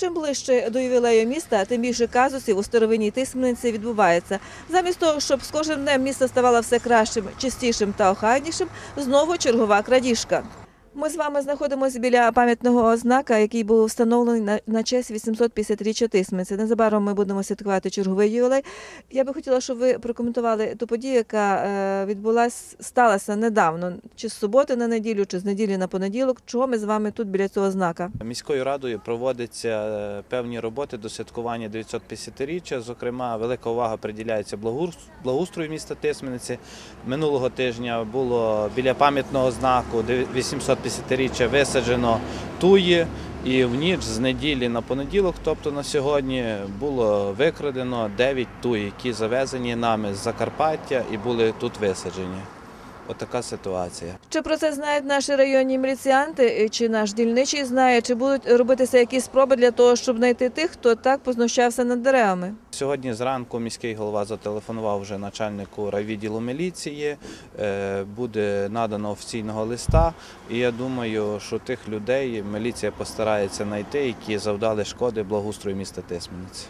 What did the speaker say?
Чим ближче до ювілею міста, тим більше казусів у старовинній тисмениці відбувається. Замість того, щоб з кожним днем місто ставало все кращим, чистішим та охайнішим, знову чергова крадіжка. Ми з вами знаходимося біля пам'ятного знака, який був встановлений на, на честь 850-річчя Тисмениці. Незабаром ми будемо святкувати черговий ювілей. Я би хотіла, щоб ви прокоментували ту подію, яка е, відбулась, сталася недавно, чи з суботи на неділю, чи з неділі на понеділок. Чого ми з вами тут біля цього знака? Міською радою проводяться е, певні роботи до святкування 950-річчя. Зокрема, велика увага приділяється благоус- благоустрою міста Тисмениці. Минулого тижня було біля пам'ятного знаку 850-річчя висаджено туї. І в ніч з неділі на понеділок, тобто на сьогодні, було викрадено 9 туї, які завезені нами з Закарпаття і були тут висаджені. Отака ситуація. Чи про це знають наші районні міліціянти, чи наш дільничий знає, чи будуть робитися якісь спроби для того, щоб знайти тих, хто так познущався над деревами? Сьогодні зранку міський голова зателефонував вже начальнику райвідділу міліції. е, Буде надано офіційного листа. І я думаю, що тих людей міліція постарається знайти, які завдали шкоди благоустрою міста Тисмениці.